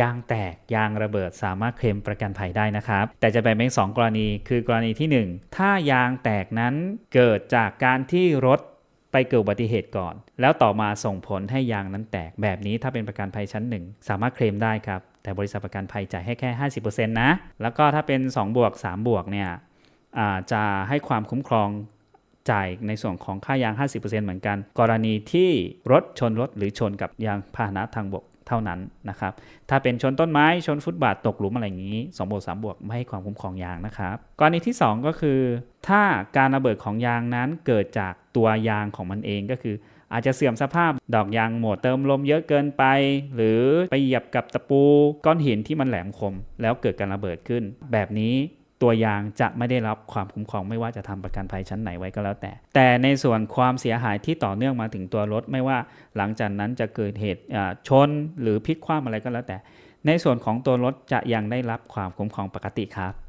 ยางแตกยางระเบิดสามารถเคลมประกันภัยได้นะครับ แต่จะแบ่งเป็นสองกรณีคือกรณีที่หนึ่งถ้ายางแตกนั้นเกิดจากการที่รถไปเกิดอุบัติเหตุก่อน แล้วต่อมาส่งผลให้ยางนั้นแตกแบบนี้ถ้าเป็นประกันภัยชั้นหนึ่งสามารถเคลมได้ครับ แต่บริษัทประกันภัยจ่ายให้แค่ 50%นะ แล้วก็ถ้าเป็น 2 บวก 3 บวกเนี่ยจะให้ความคุ้มครองจ่ายในส่วนของค่ายาง 50%เหมือนกัน กรณีที่รถชนรถหรือชนกับยางพาหนะทางบก เท่านั้นนะครับ ถ้าเป็นชนต้นไม้ชนฟุตบาทตกหลุมอะไรอย่างนี้2บวก3บวกไม่ให้ความคุ้มครองยางนะครับ กรณีที่ 2 ก็คือ ถ้าการระเบิดของยางนั้นเกิดจากตัวยางของมันเองก็คือ อาจจะเสื่อมสภาพดอกยางหมดเติมลมเยอะเกินไป หรือไปเหยียบกับตะปูก้อนหินที่มันแหลมคม แล้วเกิดการระเบิดขึ้น แบบนี้ ตัวยางจะไม่ได้รับความคุ้มครองไม่ว่าจะทำประกันภัยชั้นไหนไว้ก็แล้วแต่ แต่ในส่วนความเสียหายที่ต่อเนื่องมาถึงตัวรถ ไม่ว่าหลังจากนั้นจะเกิดเหตุชนหรือพลิกคว่ำอะไรก็แล้วแต่ ในส่วนของตัวรถจะยังได้รับความคุ้มครองปกติครับ